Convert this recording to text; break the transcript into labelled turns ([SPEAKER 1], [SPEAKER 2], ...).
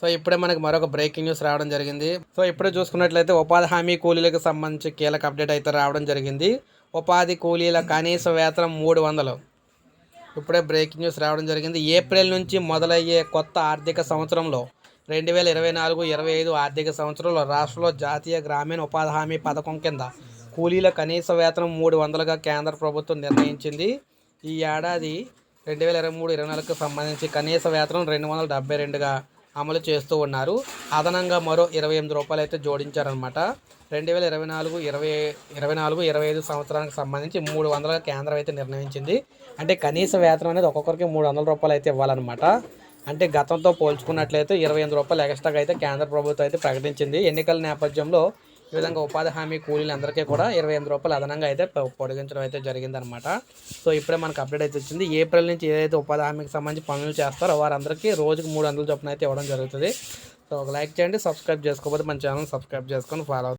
[SPEAKER 1] So ఇప్పుడే మనకి మరొక బ్రేకింగ్ న్యూస్ రావడం జరిగింది. సో ఇప్పుడే చూసుకున్నట్లయితే ఉపాధి హామీ కూలీలకు సంబంధించి కీలక అప్డేట్ అయితే రావడం జరిగింది. ఉపాధి కూలీల కనీస వేతనం మూడు వందలు. ఇప్పుడే బ్రేకింగ్ న్యూస్ రావడం జరిగింది. ఏప్రిల్ నుంచి మొదలయ్యే కొత్త ఆర్థిక సంవత్సరంలో రెండు వేల ఇరవై నాలుగు ఇరవై ఐదు ఆర్థిక సంవత్సరంలో రాష్ట్రంలో జాతీయ గ్రామీణ ఉపాధి హామీ పథకం కింద కూలీల కనీస వేతనం మూడు వందలుగా కేంద్ర ప్రభుత్వం నిర్ణయించింది. ఈ ఏడాది రెండు వేల ఇరవై మూడు ఇరవై నాలుగుకు సంబంధించి కనీస వేతనం రెండు వందల డెబ్బై రెండుగా అమలు చేస్తూ ఉన్నారు. అదనంగా మరో ఇరవై ఎనిమిది రూపాయలు అయితే జోడించారనమాట రెండు వేల ఇరవై నాలుగు ఇరవై ఇరవై నాలుగు ఇరవై ఐదు సంవత్సరానికి సంబంధించి మూడు వందలుగా కేంద్రం అయితే నిర్ణయించింది. అంటే కనీస వేతనం అనేది ఒక్కొక్కరికి మూడు వందల రూపాయలు అయితే ఇవ్వాలన్నమాట. అంటే గతంతో పోల్చుకున్నట్లయితే ఇరవై ఎనిమిది రూపాయలు ఎక్స్ట్రాగా అయితే కేంద్ర ప్రభుత్వం అయితే ప్రకటించింది. ఎన్నికల నేపథ్యంలో ఈ విధంగా ఉపాధి హామీ కూలీలు అందరికీ కూడా ఇరవై ఎనిమిది రూపాయలు అదనంగా అయితే పొడిగించడం అయితే జరిగిందనమాట సో ఇప్పుడే మనకు అప్డేట్ అయితే వచ్చింది. ఏప్రిల్ నుంచి ఏదైతే ఉపాధి హామీకి సంబంధించి పనులు చేస్తారో వారందరికీ రోజుకు మూడు వందల చొప్పున అయితే ఇవ్వడం జరుగుతుంది. సో ఒక లైక్ చేయండి సబ్స్క్రైబ్ చేసుకోకపోతే మన ఛానల్ సబ్స్క్రైబ్ చేసుకొని ఫాలో